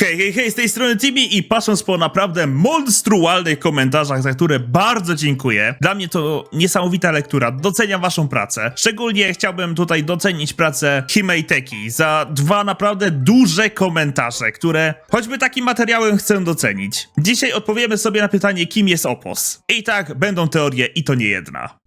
Hej, hej, hej, z tej strony Tibi i patrząc po naprawdę monstrualnych komentarzach, za które bardzo dziękuję. Dla mnie to niesamowita lektura, doceniam waszą pracę. Szczególnie chciałbym tutaj docenić pracę Himejteki za dwa naprawdę duże komentarze, które choćby takim materiałem chcę docenić. Dzisiaj odpowiemy sobie na pytanie, kim jest Opos. I tak, będą teorie i to nie jedna.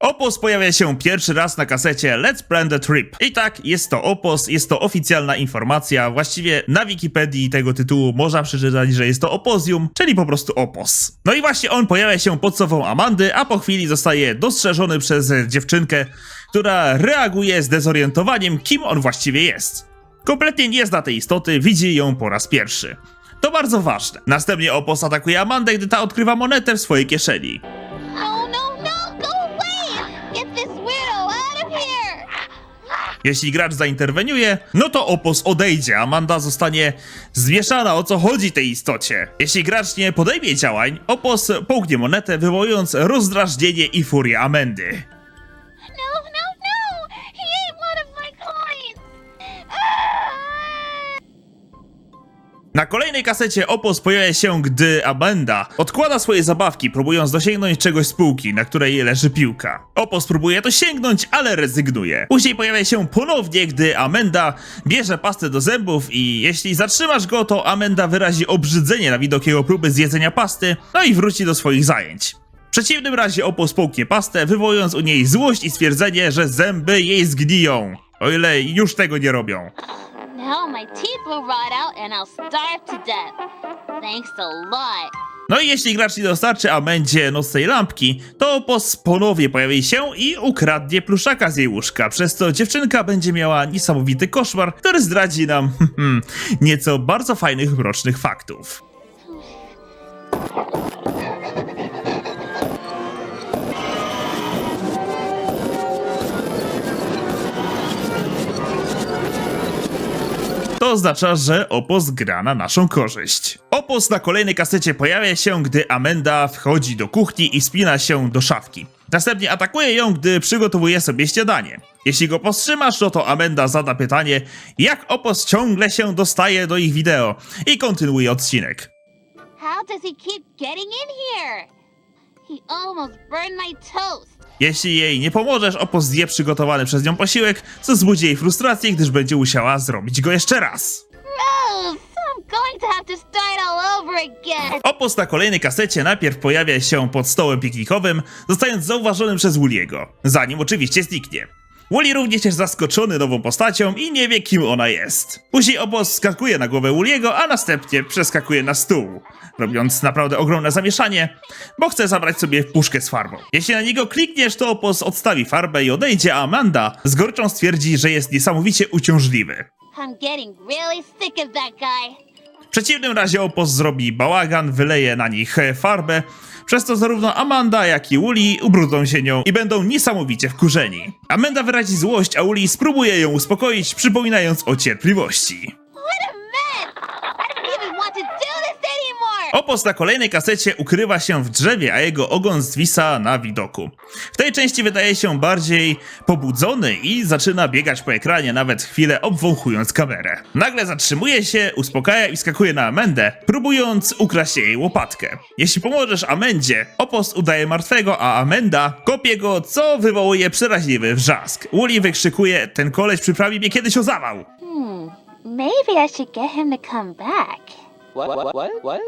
Opos pojawia się pierwszy raz na kasecie Let's Plan the Trip. I tak, jest to Opos, jest to oficjalna informacja. Właściwie na Wikipedii tego tytułu można przeczytać, że jest to Opozium, czyli po prostu Opos. No i właśnie on pojawia się pod sobą Amandy, a po chwili zostaje dostrzeżony przez dziewczynkę, która reaguje zdezorientowaniem, kim on właściwie jest. Kompletnie nie zna tej istoty, widzi ją po raz pierwszy. To bardzo ważne. Następnie Opos atakuje Amandę, gdy ta odkrywa monetę w swojej kieszeni. Jeśli gracz zainterweniuje, no to opos odejdzie, a Amanda zostanie zmieszana o co chodzi tej istocie. Jeśli gracz nie podejmie działań, opos połknie monetę, wywołując rozdrażnienie i furię Amendy. Na kolejnej kasecie opos pojawia się, gdy Amanda odkłada swoje zabawki, próbując dosięgnąć czegoś z półki, na której leży piłka. Opos próbuje to sięgnąć, ale rezygnuje. Później pojawia się ponownie, gdy Amanda bierze pastę do zębów i jeśli zatrzymasz go, to Amanda wyrazi obrzydzenie na widok jego próby zjedzenia pasty, no i wróci do swoich zajęć. W przeciwnym razie opos połknie pastę, wywołując u niej złość i stwierdzenie, że zęby jej zgniją. O ile już tego nie robią. Now my teeth will rot out and I'll starve to death. Thanks a lot. No i jeśli gracz nie dostarczy Amendzie nocnej lampki, to Opos ponownie pojawi się i ukradnie pluszaka z jej łóżka, przez co dziewczynka będzie miała niesamowity koszmar, który zdradzi nam hmm, nieco bardzo fajnych mrocznych faktów. To oznacza, że Opos gra na naszą korzyść. Opos na kolejnej kasecie pojawia się, gdy Amanda wchodzi do kuchni i spina się do szafki. Następnie atakuje ją, gdy przygotowuje sobie śniadanie. Jeśli go powstrzymasz, no to Amanda zada pytanie, jak Opos ciągle się dostaje do ich wideo i kontynuuje odcinek. How does he keep getting in here? He almost burned my toast. Jeśli jej nie pomożesz, Opos zje przygotowany przez nią posiłek, co wzbudzi jej frustrację, gdyż będzie musiała zrobić go jeszcze raz. Again. Opos na kolejnej kasecie najpierw pojawia się pod stołem piknikowym, zostając zauważonym przez Wooliego, zanim oczywiście zniknie. Wooli również jest zaskoczony nową postacią i nie wie kim ona jest. Później Opos skakuje na głowę Wooliego, a następnie przeskakuje na stół, robiąc naprawdę ogromne zamieszanie, bo chce zabrać sobie puszkę z farbą. Jeśli na niego klikniesz, to Opos odstawi farbę i odejdzie, a Amanda z goryczą stwierdzi, że jest niesamowicie uciążliwy. I'm getting really sick of that guy. W przeciwnym razie Opos zrobi bałagan, wyleje na nich farbę, przez to zarówno Amanda, jak i Uli ubrudzą się nią i będą niesamowicie wkurzeni. Amanda wyrazi złość, a Uli spróbuje ją uspokoić, przypominając o cierpliwości. What a mess! I don't even want to do this anymore! Opos na kolejnej kasecie ukrywa się w drzewie, a jego ogon zwisa na widoku. W tej części wydaje się bardziej pobudzony i zaczyna biegać po ekranie, nawet chwilę obwąchując kamerę. Nagle zatrzymuje się, uspokaja i skakuje na Amendę, próbując ukraść jej łopatkę. Jeśli pomożesz Amendzie, Opos udaje martwego, a Amenda kopie go, co wywołuje przeraźliwy wrzask. Uli wykrzykuje, ten koleś przyprawi mnie kiedyś o zawał. Hmm, maybe I should get him to come back.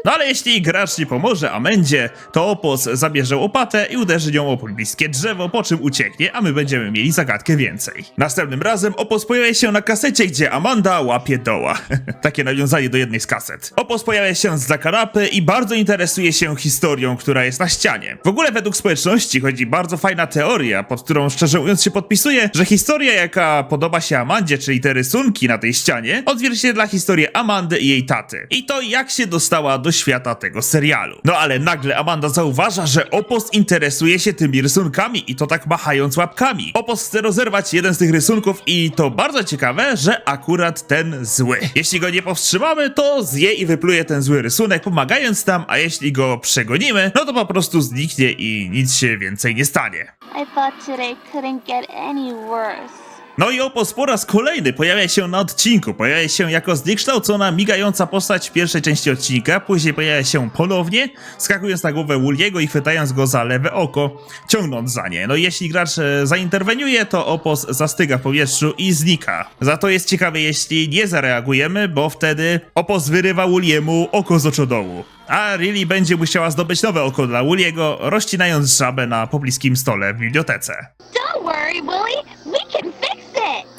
No ale jeśli gracz nie pomoże Amendzie, to Opos zabierze łopatę i uderzy nią o pobliskie drzewo, po czym ucieknie, a my będziemy mieli zagadkę więcej. Następnym razem Opos pojawia się na kasecie, gdzie Amanda łapie doła. Takie nawiązanie do jednej z kaset. Opos pojawia się z kanapy i bardzo interesuje się historią, która jest na ścianie. W ogóle według społeczności chodzi bardzo fajna teoria, pod którą szczerze mówiąc się podpisuje, że historia jaka podoba się Amandzie, czyli te rysunki na tej ścianie, odzwierciedla historię Amandy i jej taty. I to jak się dostała do świata tego serialu. No ale nagle Amanda zauważa, że Opos interesuje się tymi rysunkami i to tak machając łapkami. Opos chce rozerwać jeden z tych rysunków i to bardzo ciekawe, że akurat ten zły. Jeśli go nie powstrzymamy, to zje i wypluje ten zły rysunek, pomagając nam, a jeśli go przegonimy, no to po prostu zniknie i nic się więcej nie stanie. I thought today couldn't get any worse. No i Opos po raz kolejny pojawia się na odcinku. Pojawia się jako zniekształcona, migająca postać w pierwszej części odcinka, później pojawia się ponownie, skakując na głowę Wooliego i chwytając go za lewe oko, ciągnąc za nie. No i jeśli gracz e, zainterweniuje, to Opos zastyga w powietrzu i znika. Za to jest ciekawe, jeśli nie zareagujemy, bo wtedy Opos wyrywa Wooliemu oko z oczodołu. A Riley będzie musiała zdobyć nowe oko dla Wooliego, rozcinając żabę na pobliskim stole w bibliotece.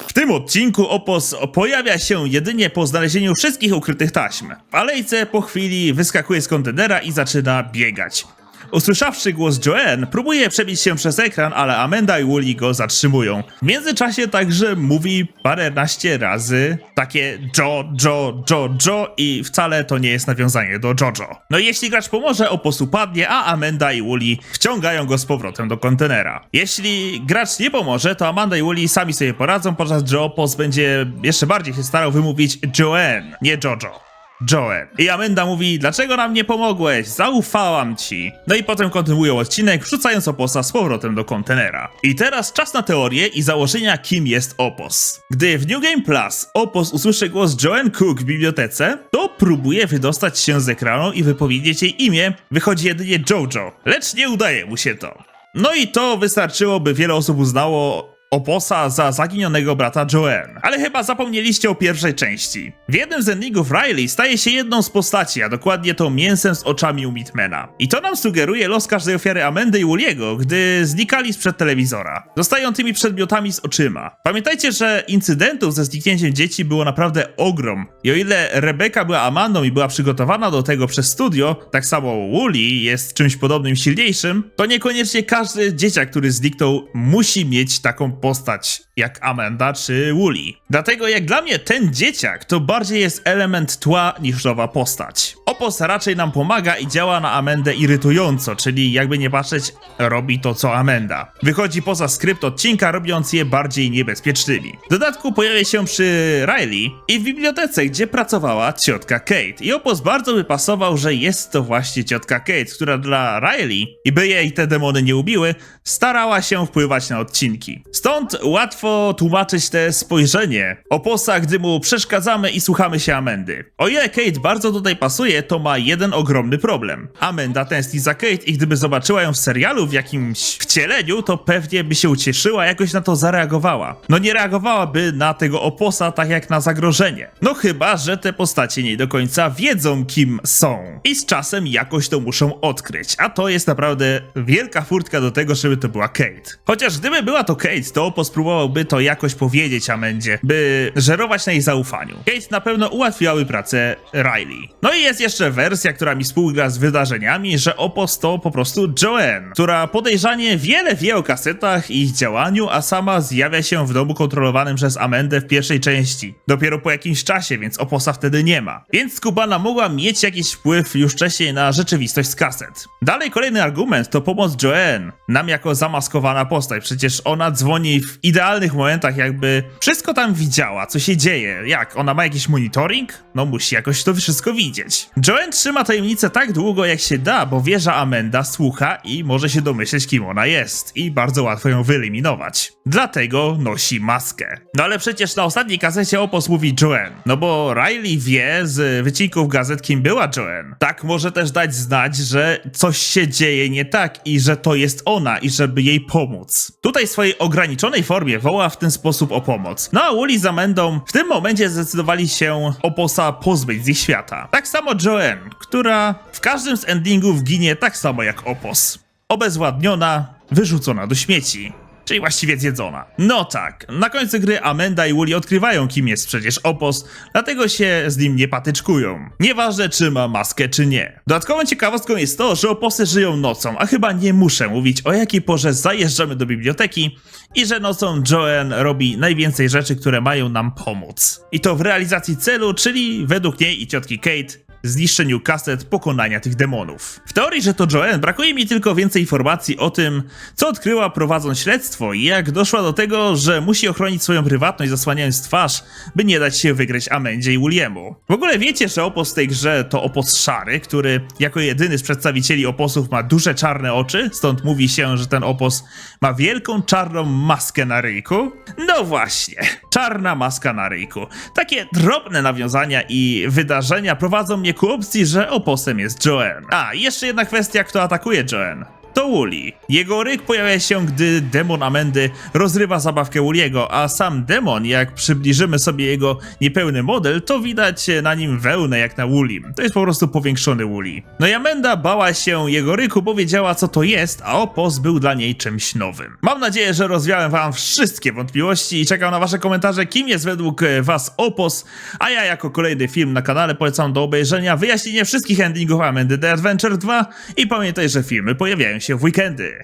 W tym odcinku Opos pojawia się jedynie po znalezieniu wszystkich ukrytych taśm. W alejce po chwili wyskakuje z kontenera i zaczyna biegać. Usłyszawszy głos Joanne, próbuje przebić się przez ekran, ale Amanda i Wooly go zatrzymują. W międzyczasie także mówi paręnaście razy takie Jo, Jo, Jo, Jo i wcale to nie jest nawiązanie do Jojo. No i jeśli gracz pomoże, Opos upadnie, a Amanda i Wooly wciągają go z powrotem do kontenera. Jeśli gracz nie pomoże, to Amanda i Wooly sami sobie poradzą, podczas gdy Opos będzie jeszcze bardziej się starał wymówić Joanne, nie Jojo. Joel. I Amanda mówi, dlaczego nam nie pomogłeś? Zaufałam ci. No i potem kontynuują odcinek, wrzucając Oposa z powrotem do kontenera. I teraz czas na teorię i założenia, kim jest Opos. Gdy w New Game Plus Opos usłyszy głos Joanne Cook w bibliotece, to próbuje wydostać się z ekranu i wypowiedzieć jej imię, wychodzi jedynie Jojo, lecz nie udaje mu się to. No i to wystarczyło, by wiele osób uznało Oposa za zaginionego brata Joanne. Ale chyba zapomnieliście o pierwszej części. W jednym z endingów Riley staje się jedną z postaci, a dokładnie to mięsem z oczami u Mitmana. I to nam sugeruje los każdej ofiary Amendy i Wooliego, gdy znikali sprzed telewizora. Zostają tymi przedmiotami z oczyma. Pamiętajcie, że incydentów ze zniknięciem dzieci było naprawdę ogrom. I o ile Rebeka była Amandą i była przygotowana do tego przez studio, tak samo Wooly jest czymś podobnym silniejszym, to niekoniecznie każdy dzieciak, który zniknął, musi mieć taką postać jak Amanda czy Wooly. Dlatego jak dla mnie ten dzieciak to bardziej jest element tła niż nowa postać. Opos raczej nam pomaga i działa na Amendę irytująco, czyli jakby nie patrzeć, robi to co Amanda. Wychodzi poza skrypt odcinka, robiąc je bardziej niebezpiecznymi. W dodatku pojawia się przy Riley i w bibliotece, gdzie pracowała ciotka Kate. I Opos bardzo by pasował, że jest to właśnie ciotka Kate, która dla Riley, i by jej te demony nie ubiły, starała się wpływać na odcinki. Stąd łatwo tłumaczyć te spojrzenie Oposa, gdy mu przeszkadzamy i słuchamy się Amendy. O ile Kate bardzo tutaj pasuje, to ma jeden ogromny problem. Amanda tęskni za Kate i gdyby zobaczyła ją w serialu w jakimś wcieleniu, to pewnie by się ucieszyła, jakoś na to zareagowała. No nie reagowałaby na tego Oposa tak jak na zagrożenie. No chyba, że te postacie nie do końca wiedzą kim są. I z czasem jakoś to muszą odkryć. A to jest naprawdę wielka furtka do tego, żeby to była Kate. Chociaż gdyby była to Kate, to Opos próbowałby to jakoś powiedzieć Amendzie, by żerować na jej zaufaniu. Kate na pewno ułatwiłaby pracę Riley. No i jest jeszcze wersja, która mi współgra z wydarzeniami, że Opos to po prostu Joanne, która podejrzanie wiele wie o kasetach i ich działaniu, a sama zjawia się w domu kontrolowanym przez Amendę w pierwszej części. Dopiero po jakimś czasie, więc Oposa wtedy nie ma. Więc Skubana mogła mieć jakiś wpływ już wcześniej na rzeczywistość z kaset. Dalej kolejny argument to pomoc Joanne, nam jako zamaskowana postać. Przecież ona dzwoni w idealnych momentach, jakby wszystko tam widziała, co się dzieje. Jak? Ona ma jakiś monitoring? No musi jakoś to wszystko widzieć. Joanne trzyma tajemnicę tak długo jak się da, bo wie, że Amanda słucha i może się domyśleć, kim ona jest. I bardzo łatwo ją wyeliminować. Dlatego nosi maskę. No ale przecież na ostatniej gazecie Opos mówi Joanne. No bo Riley wie z wycinków gazet, kim była Joanne. Tak może też dać znać, że coś się dzieje nie tak i że to jest ona i żeby jej pomóc. Tutaj swojej ograniczonej formie woła w ten sposób o pomoc. No a Wooly z w tym momencie zdecydowali się Oposa pozbyć z ich świata. Tak samo Joanne, która w każdym z endingów ginie tak samo jak Opos. Obezwładniona, wyrzucona do śmieci. Czyli właściwie zjedzona. No tak, na końcu gry Amanda i Wooly odkrywają, kim jest przecież Opos, dlatego się z nim nie patyczkują. Nieważne, czy ma maskę, czy nie. Dodatkową ciekawostką jest to, że Oposy żyją nocą, a chyba nie muszę mówić, o jakiej porze zajeżdżamy do biblioteki i że nocą Joanne robi najwięcej rzeczy, które mają nam pomóc. I to w realizacji celu, czyli według niej i ciotki Kate zniszczeniu kaset pokonania tych demonów. W teorii, że to Joanne, brakuje mi tylko więcej informacji o tym, co odkryła prowadząc śledztwo i jak doszła do tego, że musi ochronić swoją prywatność zasłaniając twarz, by nie dać się wygrać Amendzie i Williamu. W ogóle wiecie, że opos w tej grze to opos szary, który jako jedyny z przedstawicieli oposów ma duże czarne oczy, stąd mówi się, że ten opos ma wielką czarną maskę na ryjku? No właśnie, czarna maska na ryjku. Takie drobne nawiązania i wydarzenia prowadzą mnie ku opcji, że oposem jest Joanne. A, jeszcze jedna kwestia, kto atakuje Joanne. To Wooly. Jego ryk pojawia się, gdy demon Amendy rozrywa zabawkę Wooliego, a sam demon, jak przybliżymy sobie jego niepełny model, to widać na nim wełnę jak na Woolim. To jest po prostu powiększony Wooli. No i Amenda bała się jego ryku, bo wiedziała co to jest, a opos był dla niej czymś nowym. Mam nadzieję, że rozwiałem wam wszystkie wątpliwości i czekam na wasze komentarze, kim jest według was opos, a ja jako kolejny film na kanale polecam do obejrzenia wyjaśnienie wszystkich endingów Amendy The Adventure 2 i pamiętaj, że filmy pojawiają się w weekendy.